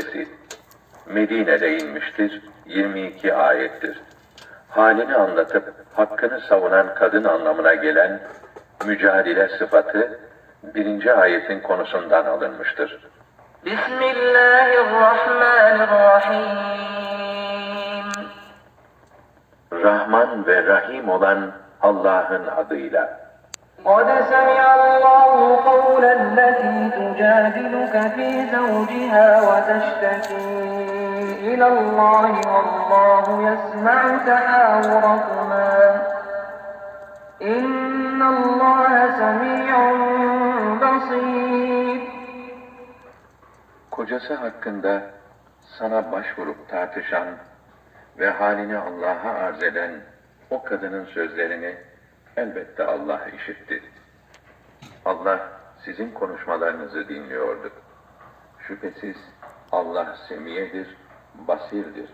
Suresi Medine'de inmiştir, 22 ayettir. Halini anlatıp hakkını savunan kadın anlamına gelen mücadele sıfatı birinci ayetin konusundan alınmıştır. بسم الله الرحمن الرحيم Rahman ve Rahim olan Allah'ın adıyla. قد سمع تجادلك في زوجها وتشتكي إلى الله والله يسمع تحاوركما إن الله سميع بصير Kocası hakkında sana başvurup tartışan ve halini Allah'a arz eden o kadının sözlerini elbette Allah işitti. Allah sizin konuşmalarınızı dinliyordu. Şüphesiz Allah semiyedir, basirdir.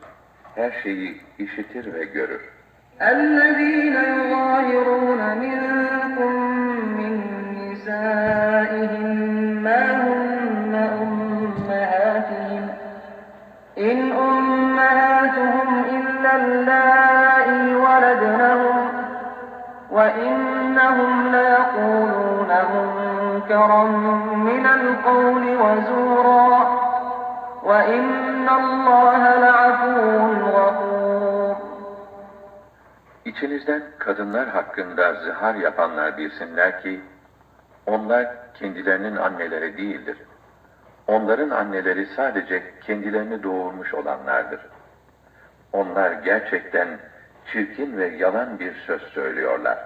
Her şeyi işitir ve görür. الذين يظاهرون منكم من نسائهم ما هن أمهاتهم إن أمهاتهم إلا اللائي ولدنهم وإنهم ليقولون منكرا من القول وزورا وإن الله لعفو غفور İçinizden kadınlar hakkında zihar yapanlar bilsinler ki, onlar kendilerinin anneleri değildir. Onların anneleri sadece kendilerini doğurmuş olanlardır. Onlar gerçekten çirkin ve yalan bir söz söylüyorlar.